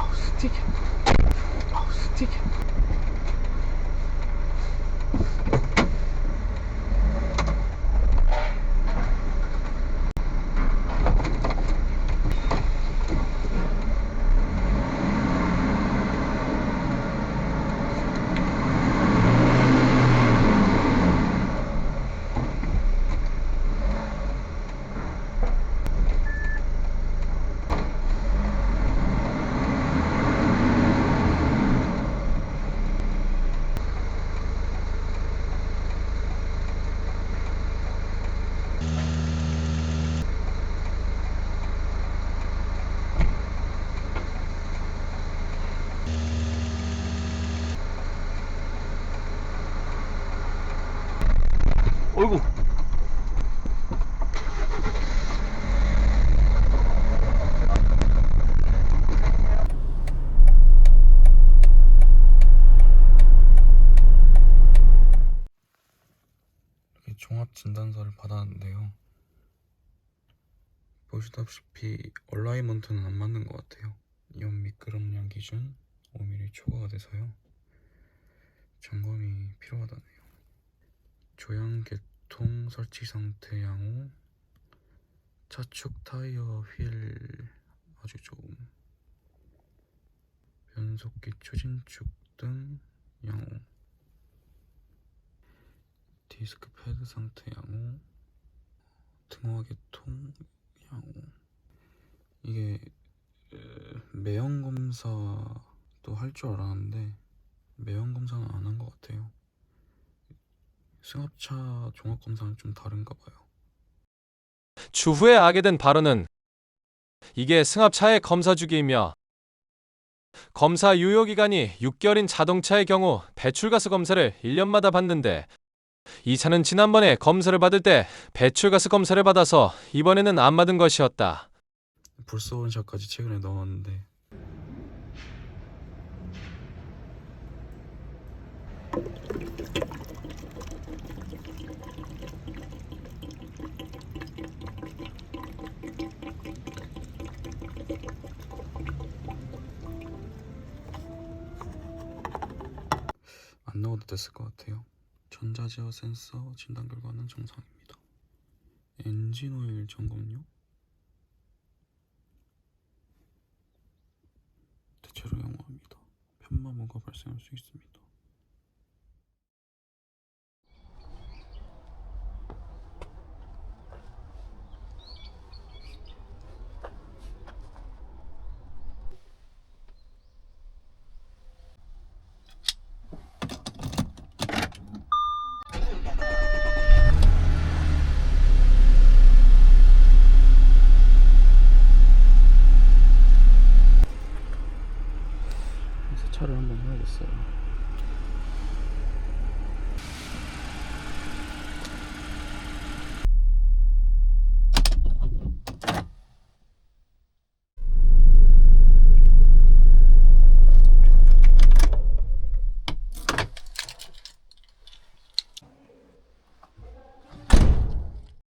Oh, stick. it. Oh, stick. it. 종합 진단서를 받았는데요. 보시다시피 얼라이먼트는 안 맞는 것 같아요. 연 미끄럼량 기준 5mm 초과가 돼서요. 점검이 필요하다네요. 조향 개통 설치 상태 양호 차축 타이어 휠 아주 좋음 변속기 추진축 등 양호 디스크 패드 상태 양호 등화 개통 양호 이게 에, 매연 검사도 할 줄 알았는데 매연 검사는 안 한 것 같아요 승합차 종합 검사는 좀 다른가 봐요. 추후에 알게 된 바로는 이게 승합차의 검사 주기이며 검사 유효 기간이 6개월인 자동차의 경우 배출가스 검사를 1년마다 받는데 이 차는 지난번에 검사를 받을 때 배출가스 검사를 받아서 이번에는 안 받은 것이었다. 불스 원샷까지 최근에 넣었는데 안 넣어도 됐을 것 같아요. 전자제어 센서 진단 결과는 정상입니다. 엔진 오일 점검요? 대체로 영어합니다. 편마모가 발생할 수 있습니다.